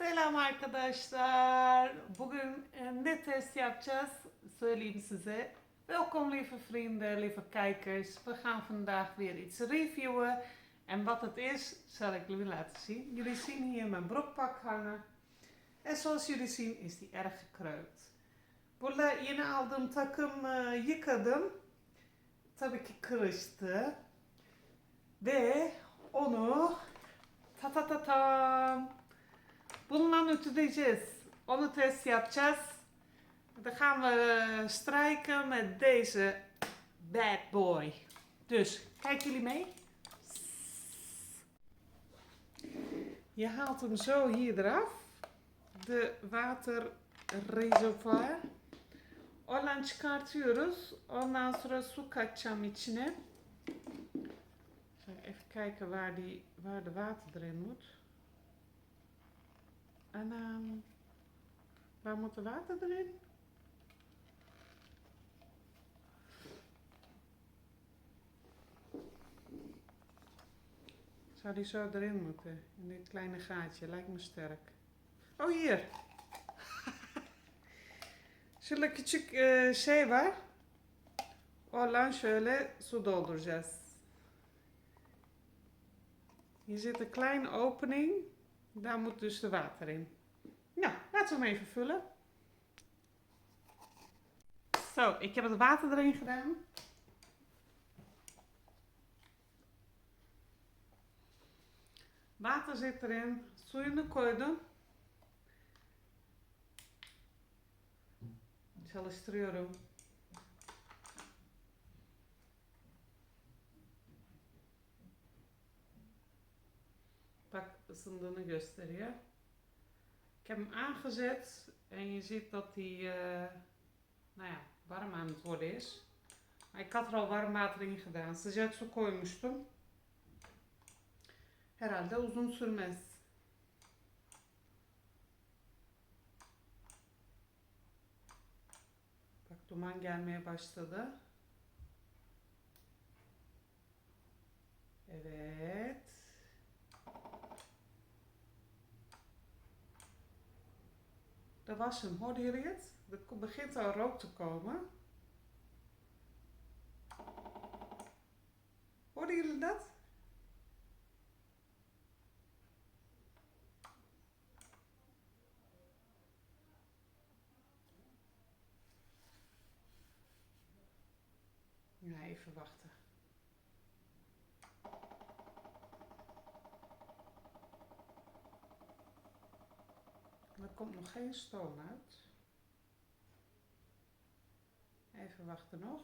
Selam arkadaşlar. Bugün eh, ne test yapacağız söyleyeyim size. Welkom lieve vrienden, lieve kijkers. We gaan vandaag weer iets reviewen. En wat het is, zal ik jullie laten zien. Jullie zien hier mijn broekpak hangen. En zoals jullie zien is die erg gekreukt. Burada yeni aldığım takım eh, yıkadım. Tabii ki kırıştı. Ve onu ta ta ta tam bununla ütüleyeceğiz. Onu test yapacağız. Dan gaan we eh, strijken met deze bad boy. Dus, kijken jullie mee? Je haalt hem zo hier eraf. De waterreservoir. Oradan çıkartıyoruz. Ondan sonra su katacağım içine. Even kijken waar, die, waar de water erin moet. En ehm, waar moet de water erin? Zou die zo erin moeten? In dit kleine gaatje, lijkt me sterk. Oh hier! Şöyle küçük şey var. Oradan şöyle su dolduracağız. Hier zit een kleine opening. Daar moet dus de water in. Nou, laten we hem even vullen. Zo, ik heb het water erin gedaan. Water zit erin. Suyunu koydum. Çalıştırıyorum. Bak ısındığını gösteriyor. Ik heb hem aangezet en je ziet dat hij, eh, nou ja, warm aan het worden is. Maar ik had er al warm water in gedaan. Sıcak su koymuştum. Herhalde uzun sürmez. Bak duman gelmeye başladı. Evet. Dat was hem. Hoorden jullie het? Er begint al rook te komen. Hoorden jullie dat? Ja, even wachten. Er komt nog geen stoom uit. Even wachten nog.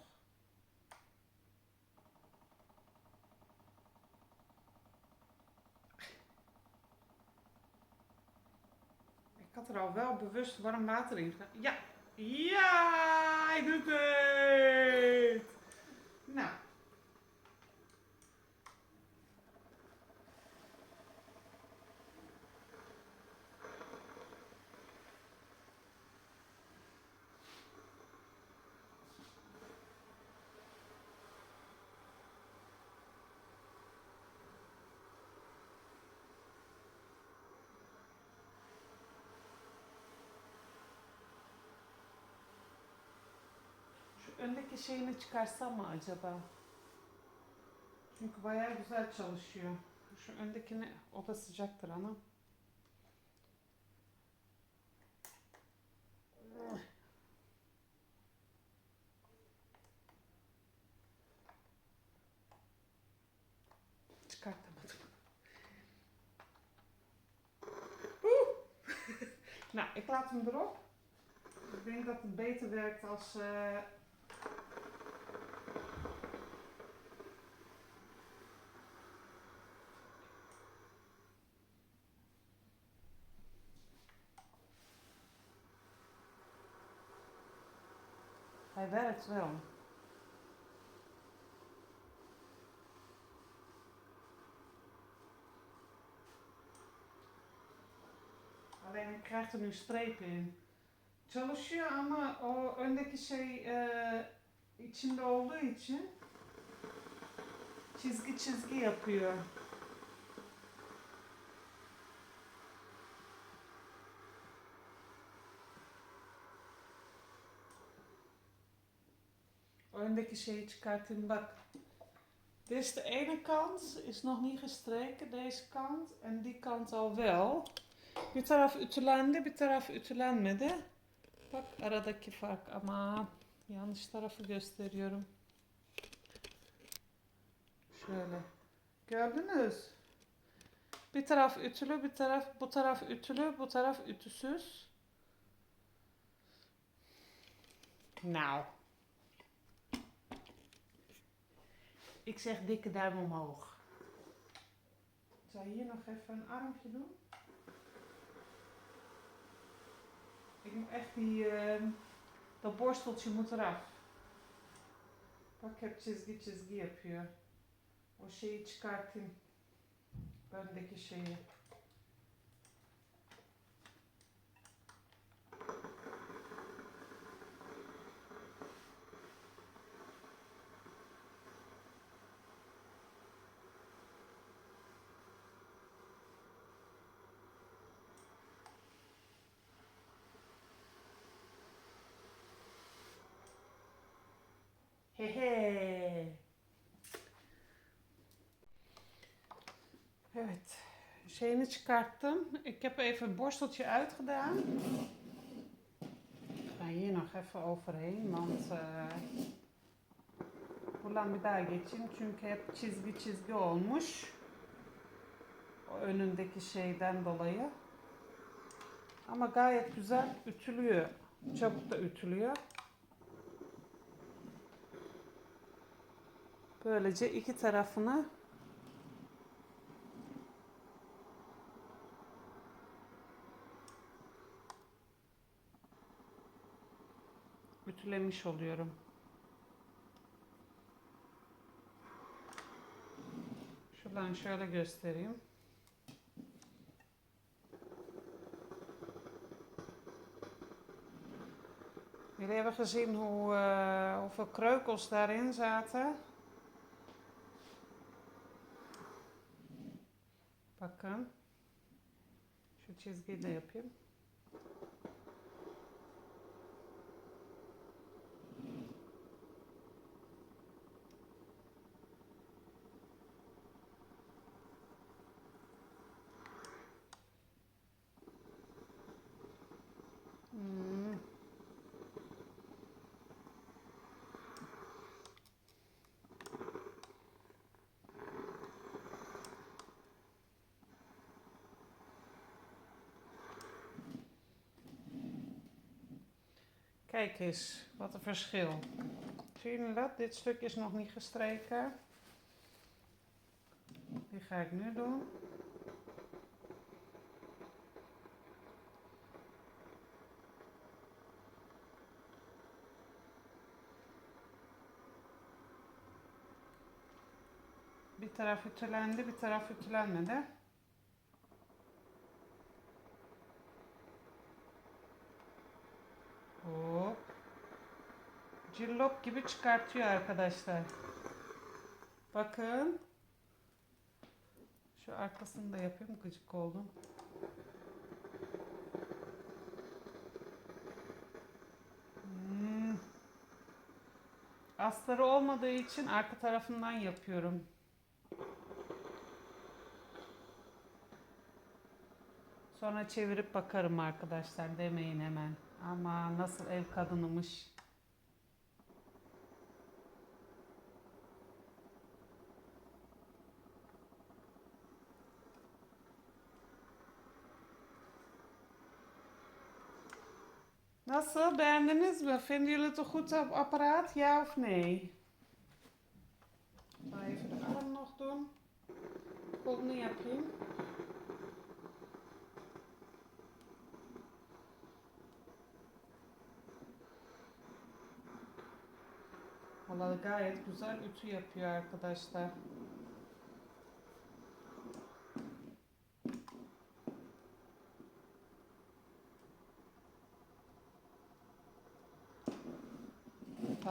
Ik had er al wel bewust warm water in. Ja, ja, doet het! Nou. Öndeki şeyini çıkarsam mı acaba? Çünkü bayağı güzel çalışıyor. Şu öndekini, o da sıcaktır ana. Çıkartamadım. Nou, ik laat hem erop. Ik denk dat het beter werkt als. Eh, Hij werkt wel. Alleen ik krijg er nu strepen in. Çalışıyor ama o öndeki şey e, içinde olduğu için çizgi çizgi yapıyor. Önündeki şeyi çıkartayım. Bak. Dit is de ene kant, is nog niet gestreken, deze kant. En die kant al wel. Bir taraf ütülendi, bir taraf ütülenmedi. Bak aradaki fark ama yanlış tarafı gösteriyorum. Şöyle. Gördünüz? Bir taraf ütülü, bir taraf bu taraf ütülü, bu taraf ütüsüz. Nou. Ik zeg dikke duim omhoog. Zal je hier nog even een armpje doen? Ik moet echt die, eh, dat borsteltje moet eraf. Bak hep çizgi çizgi yapıyor. O şeyi çıkartayım. Öndeki şeyi. He. Evet. Şeyini çıkarttım. Ik heb even het borsteltje uitgedaan. Ik ga hier nog even overheen, want uh, buradan bir daha geçeyim. Çünkü hep çizgi çizgi olmuş. O önündeki şeyden dolayı. Ama gayet güzel ütülüyor. Çabuk da ütülüyor. Böylece iki tarafını ütülemiş oluyorum. Şuradan şöyle göstereyim. Jullie hebben gezien hoe, eh, hoeveel kreukels daarin zaten. Bakın. Şu çizgiyi yapayım. Kijk eens, wat een verschil. Zien jullie dat? Dit stuk is nog niet gestreken. Die ga ik nu doen. Bir taraf ütülendi, bir taraf ütülenmedi. Cillop gibi çıkartıyor arkadaşlar. Bakın. Şu arkasını da yapayım gıcık oldum. Hmm. Astarı olmadığı için arka tarafından yapıyorum. Sonra çevirip bakarım arkadaşlar demeyin hemen. Ama nasıl ev kadınımış. Nasıl? Beğendiniz mi? Vinden jullie het een goed apparaat? Ja of nee? Ga even de arm nog doen. Kolunu yapayım. Vallahi gayet güzel ütü yapıyor arkadaşlar.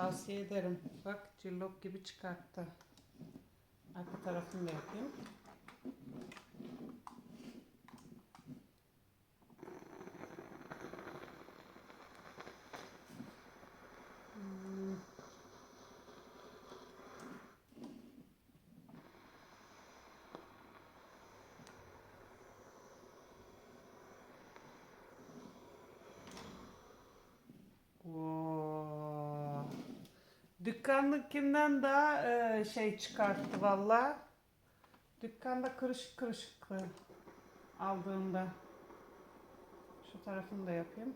Tavsiye ederim. Bak cillop gibi çıkarttı. Arka tarafını da yapayım. Dükkandakinden daha e, şey çıkarttı valla. Dükkanda kırışık kırışıktı aldığımda. Şu tarafını da yapayım.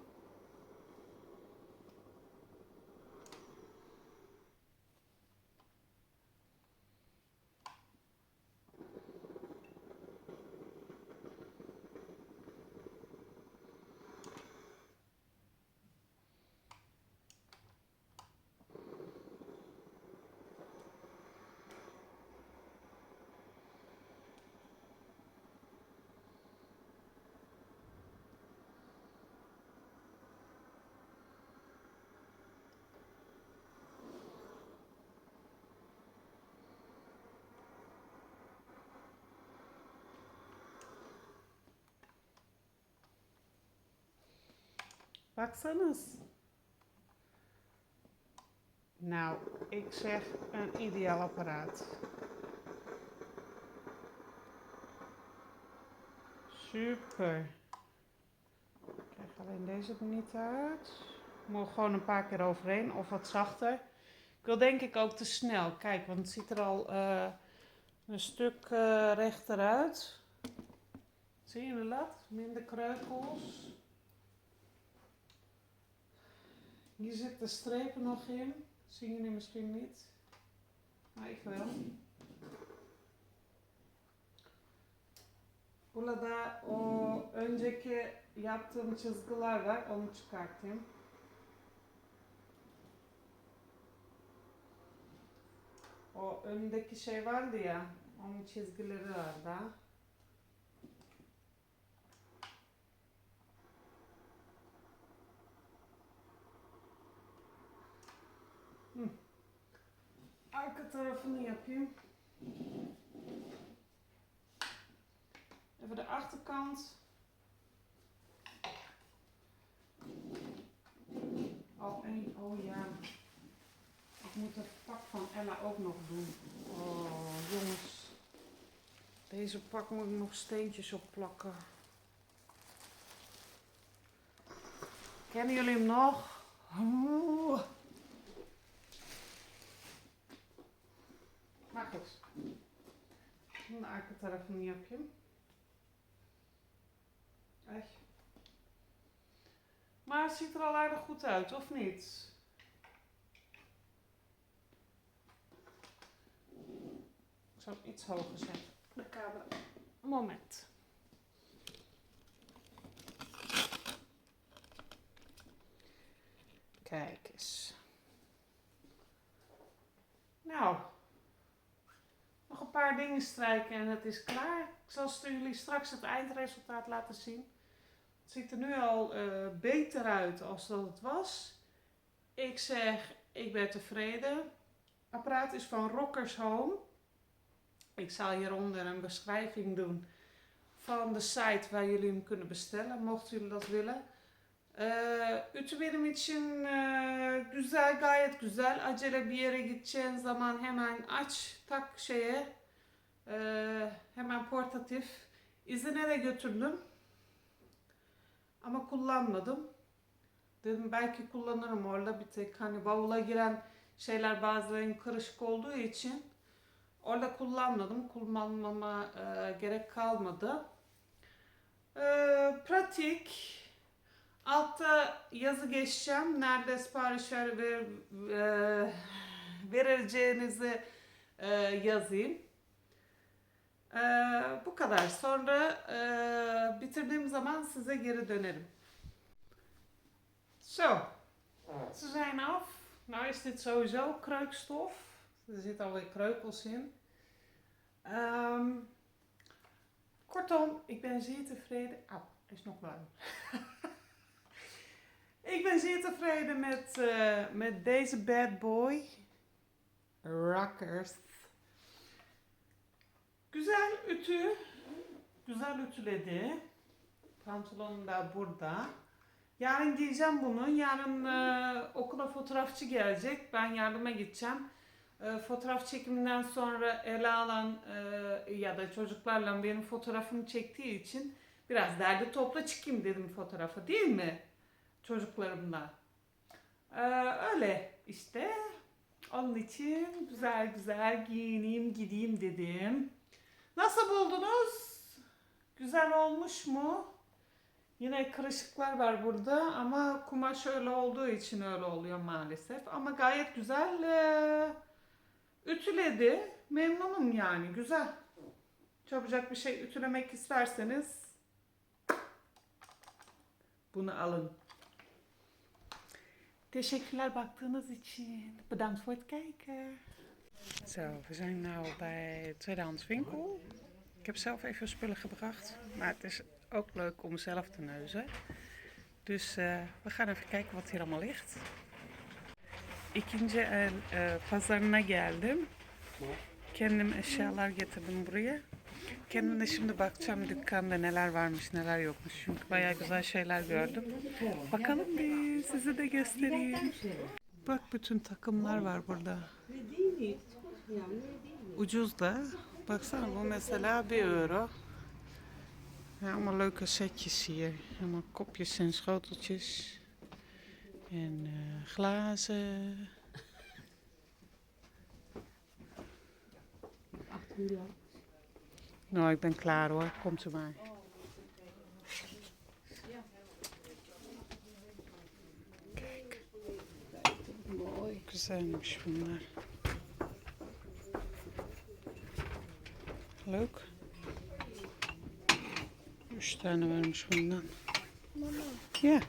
Baksanız. Nou, ik zeg een ideaal apparaat. Super. Ik krijg alleen deze er niet uit. Moet gewoon een paar keer overheen of wat zachter. Ik wil denk ik ook te snel. Kijk, want het ziet er al eh, een stuk eh, rechter uit. Zie je de lat? Minder kreukels. Hier zitten strepen nog in. Zien jullie misschien niet. Maar ik wel. Burada o önceki yaptığım çizgiler var. Onu çıkartayım. O öndeki şey vardı ya. Onun çizgileri var daha. Arka tarafını yapayım. Even de achterkant. Oh, en, oh ja. Ik moet het pak van Ella ook nog doen. Oh, jongens. Deze pak moet ik nog steentjes op plakken. Kennen jullie hem nog? Oeh. Maar goed. Şimdi arka tarafını yapayım. Ay. Maar het ziet er al aardig goed uit, of niet? Ik zal hem iets hoger zetten. De camera. Moment. Kijk eens. Nou, een paar dingen strijken en het is klaar. Ik zal jullie straks het eindresultaat laten zien. Het ziet er nu al eh, beter uit als dat het was. Ik zeg, ik ben tevreden. Apparaat is van Rockers Home. Ik zal hieronder een beschrijving doen van de site waar jullie hem kunnen bestellen, mochten jullie dat willen. Ee, ütü güzel, gayet güzel. Acele bir yere gideceğin zaman hemen aç, tak şeye. Ee, hemen portatif. İzine de götürdüm. Ama kullanmadım. Dedim belki kullanırım orada bir tek hani bavula giren şeyler bazen karışık olduğu için orada kullanmadım. Kullanmama e, gerek kalmadı. Ee, pratik. Altta yazı geçeceğim. Nerede sipariş ver, ver, e, verileceğinizi e, yazayım. E, bu kadar. Sonra e, bitirdiğim zaman size geri dönerim. Zo, ze zijn af. Nou is dit sowieso kreukstof. Er zitten alweer kreukels in. Ehm, kortom, ik ben zeer tevreden. Au, is nog warm. ik ben zeer tevreden met, eh, met deze bad boy. Rockers. Güzel ütü. Güzel ütüledi. Pantolonum da burada. Yarın giyeceğim bunu. Yarın e, okula fotoğrafçı gelecek. Ben yardıma gideceğim. E, fotoğraf çekiminden sonra ele alan e, ya da çocuklarla benim fotoğrafımı çektiği için biraz derdi topla çıkayım dedim fotoğrafa değil mi? Çocuklarımla. E, öyle işte. Onun için güzel güzel giyineyim gideyim dedim. Nasıl buldunuz? Güzel olmuş mu? Yine kırışıklar var burada ama kumaş öyle olduğu için öyle oluyor maalesef. Ama gayet güzel eee, ütüledi. Memnunum yani güzel. Çabucak bir şey ütülemek isterseniz bunu alın. Teşekkürler baktığınız için. Bedankt voor het kijken. Zo, we zijn nu bij Tweedehands Winkel. Ik heb zelf even spullen gebracht. Maar het is ook leuk om zelf te neuzen. Dus eh, we gaan even kijken wat hier allemaal ligt. İkinci el e, pazarına geldim. Kendim eşyalar getirdim buraya. Kendime şimdi bakacağım dükkanda neler varmış neler yokmuş. Çünkü bayağı güzel şeyler gördüm. Bakalım bir size de göstereyim. Bak bütün takımlar var burada. Ucuz da. Baksana bu mesela 1 euro. Ja, allemaal leuke setjes hier. Allemaal kopjes en schoteltjes. En eh, glazen. Nou, ik ben klaar hoor. Komt ze maar. Kijk. Mooi. Güzelmiş bunlar. Leuk. Üç tane varmış bundan. Mama, Ja.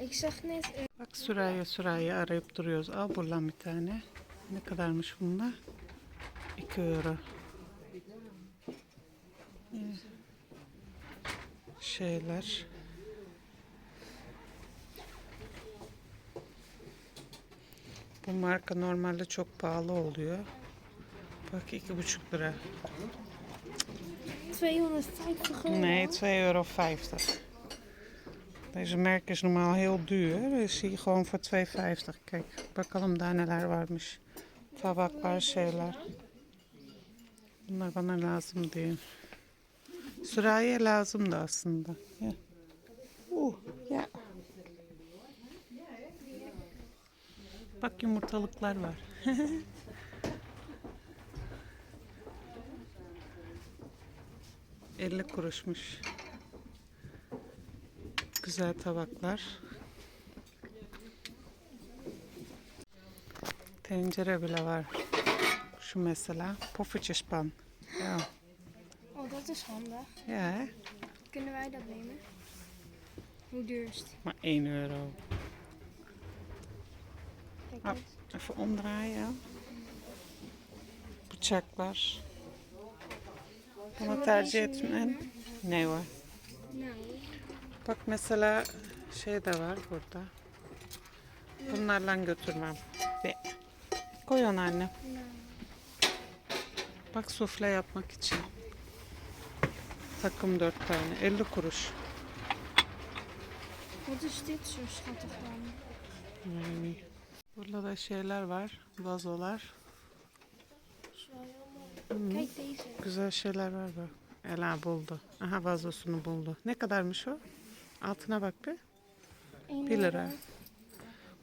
ik zag net eh, Bak Süraya Süraya arayıp duruyoruz. Al buradan bir tane. Ne kadarmış bunlar? 2 euro. Ya. Şeyler. Bu marka normalde çok pahalı oluyor. Bak iki buçuk lira. 250 euro. Nee, 2,50 euro. Deze merk is normaal heel duur. Dus hier gewoon voor 2,50. Kijk, bakalım daha neler varmış. Tabaklar, şeyler. Bunlar bana lazım değil. Sürahiye lazımdı aslında. Ya. Uh, ya. Bak yumurtalıklar var. ...50 kuruşmuş. Güzel tabaklar. Tencere bile var. Şu mesela. Poffertjespan. Ja. Oh, dat is handig. ja, hè? Kunnen wij dat nemen? Hoe duur is het? Maar 1 euro. Kijk Ah. Even omdraaien. Bıçaklar. We tercih etmen. Ne var? Bak mesela şey de var burada. Bunlarla götürmem. Ve koy onu anne. Bak sufle yapmak için. Takım 4 tane. 50 kuruş. Wat is dit zo schattig dan? Yani. Burada da şeyler var. Vazolar. Deze. Güzel şeyler var bak. Ela buldu. Aha vazosunu buldu. Ne kadarmış o? Altına bak bir. 1 1 lira.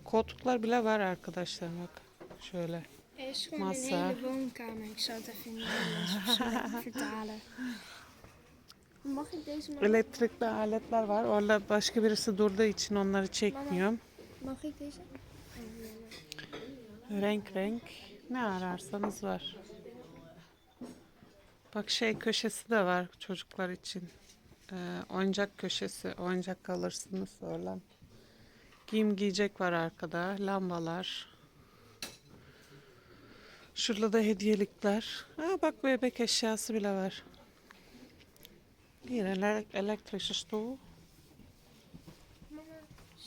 Koltuklar bile var arkadaşlar bak. Şöyle. Er is gewoon Massa. een hele woonkamer. Ik zou het even in het Nederlands of zo vertalen. Mag ik deze maar? Elektrikli aletler var. Orada başka birisi durduğu için onları çekmiyorum. Mag ik deze? Renk renk. Ne ararsanız var. Bak şey köşesi de var çocuklar için. Ee, oyuncak köşesi. Oyuncak alırsınız oradan. Giyim giyecek var arkada. Lambalar. Şurada da hediyelikler. Aa, bak bebek eşyası bile var. Hier, ele- elektrische stoel.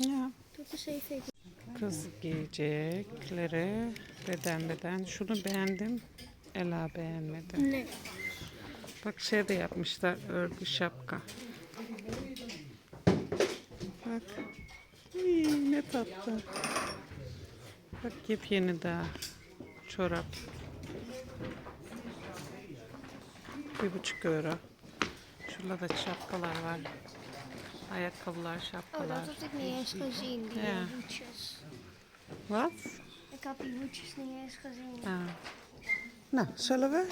Even. Kız giyecekleri beden beden. Şunu beğendim. Ela beğenmedi. Nee. Bak şey de yapmışlar örgü şapka. Bak. İyi, ne tatlı. Bak yepyeni daha. Çorap. Bir buçuk euro. Şurada da şapkalar var. Ayakkabılar, Oh, şapkalar. dat had ik niet eens gezien, die Ja. hoedjes. Wat? Ik had die hoedjes niet eens gezien. Ha. Nou, zullen we?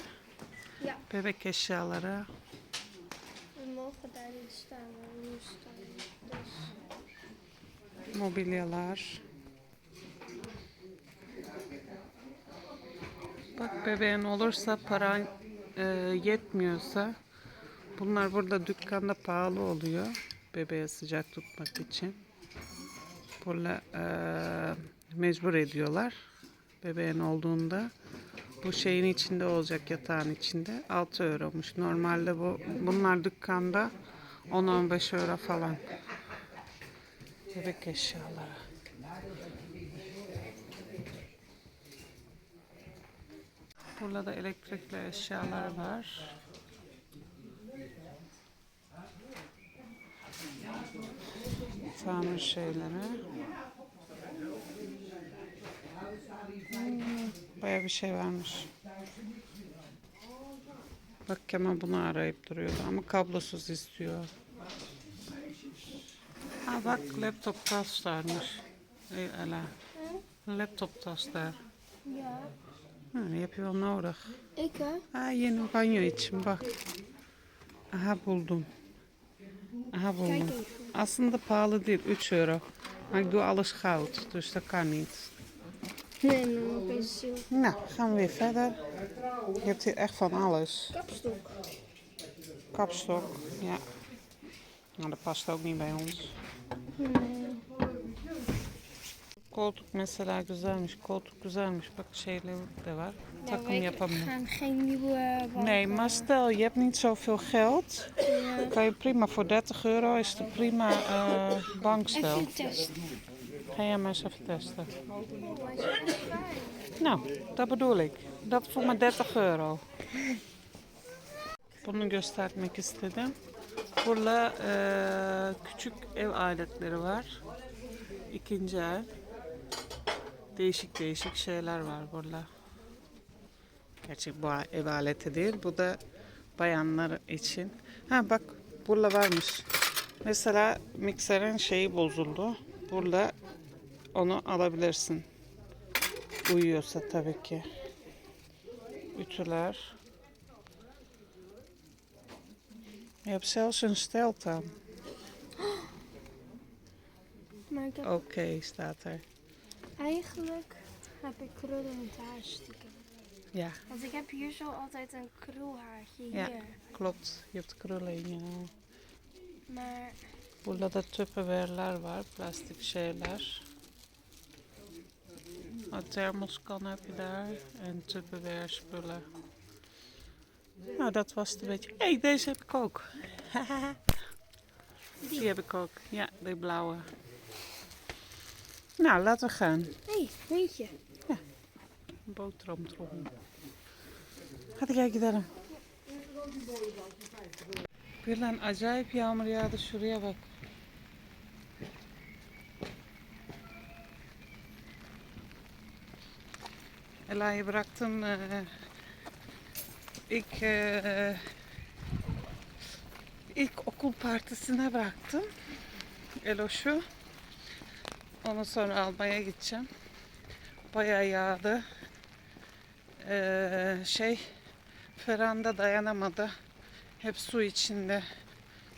Ja. Bebek eşyaları. Dus mobilyalar. Bak bebeğin olursa paran e, yetmiyorsa bunlar burada dükkanda pahalı oluyor. Bebeğe sıcak tutmak için. Burada e, mecbur ediyorlar. Bebeğin olduğunda bu şeyin içinde olacak yatağın içinde 6 euromuş. Normalde bu bunlar dükkanda 10-15 euro falan. Bebek eşyaları. Burada da elektrikli eşyalar var. Tamir şeyleri. Hmm, Bayağı bir şey varmış. Bak Kemal bunu arayıp duruyordu ama kablosuz istiyor. Ha bak laptop tas varmış. Ey Ela. Laptop tas daar. ja. Ha, heb je wel nodig. Ik hè? Ha yeni banyo için bak. Aha buldum. Aha buldum. Aslında pahalı değil 3 euro. Maar ik doe alles goud, dus dat kan niet. Nee, opeens zilver. Nou, gaan we weer verder. Je hebt hier echt van alles. Kapstok. Kapstok, ja. Nou, dat past ook niet bij ons. Nee. Koltuk mesela güzelmiş. Koltuk güzelmiş. Bak şeyleri de var. Ja, Takım yapabilir. gaan geen nieuwe bank, Nee, maar stel je hebt niet zoveel geld. Ja. Kan je prima voor 30 euro is een prima eh, bankstel. Even testen. Jij maar even testen. Nou, dat bedoel ik. Dat voor maar 30 euro. Bunu göstermek istedim. Burada eee, küçük ev aletleri var. İkinci el. Değişik değişik şeyler var burada. Gerçi bu ev aleti değil. Bu da bayanlar için. Ha bak burada varmış. Mesela mikserin şeyi bozuldu. Burada onu alabilirsin. Uyuyorsa tabii ki. Ütüler. Je hebt zelfs een stelt aan. Maar ik heb, Oké, staat er. eigenlijk heb ik krullen in het haar stiekem. Ja, Want ik heb hier zo altijd een krulhaartje hier. Ja. klopt. Je hebt krullen in je haar. Maar Burada da tupperware'ler var. Plastik şeyler. Een thermoskan heb je daar. En tupperware spullen. Nou, dat was het een beetje. Hé, hey, deze heb ik ook. Die heb ik ook. Ja, die blauwe. Nou, laten we gaan. hé, hey, weet je. Een boterhamtrommel. Hadi gel gidelim. Bir lan acayip yağmur yağdı şuraya bak. Ela'yı bıraktım. eee, ilk eee, ilk okul partisine bıraktım. Eloş'u. Ondan sonra almaya gideceğim. Bayağı yağdı. Ee, şey Feranda dayanamadı. Hep su içinde.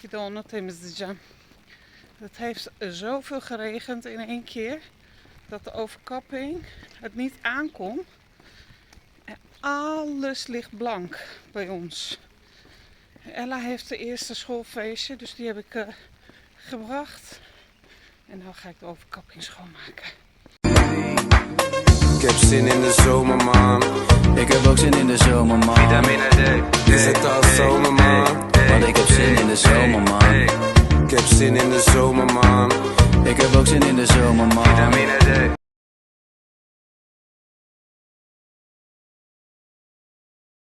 Bir de onu temizleyeceğim. Het heeft zoveel geregend in één keer dat de overkapping het niet aankomt. Alles ligt blank bij ons. Ella heeft de eerste schoolfeestje, dus die heb ik eh, gebracht. En nu ga ik de overkapping schoonmaken. Ik heb zin in de zomer, man. Ik heb ook zin in de zomer, man. Vitamine D. Is het al zomer, man? Want ik heb zin in de zomer, man. Ik heb zin in de zomer, man. Ik heb ook zin in de zomer, man. Vitamine D.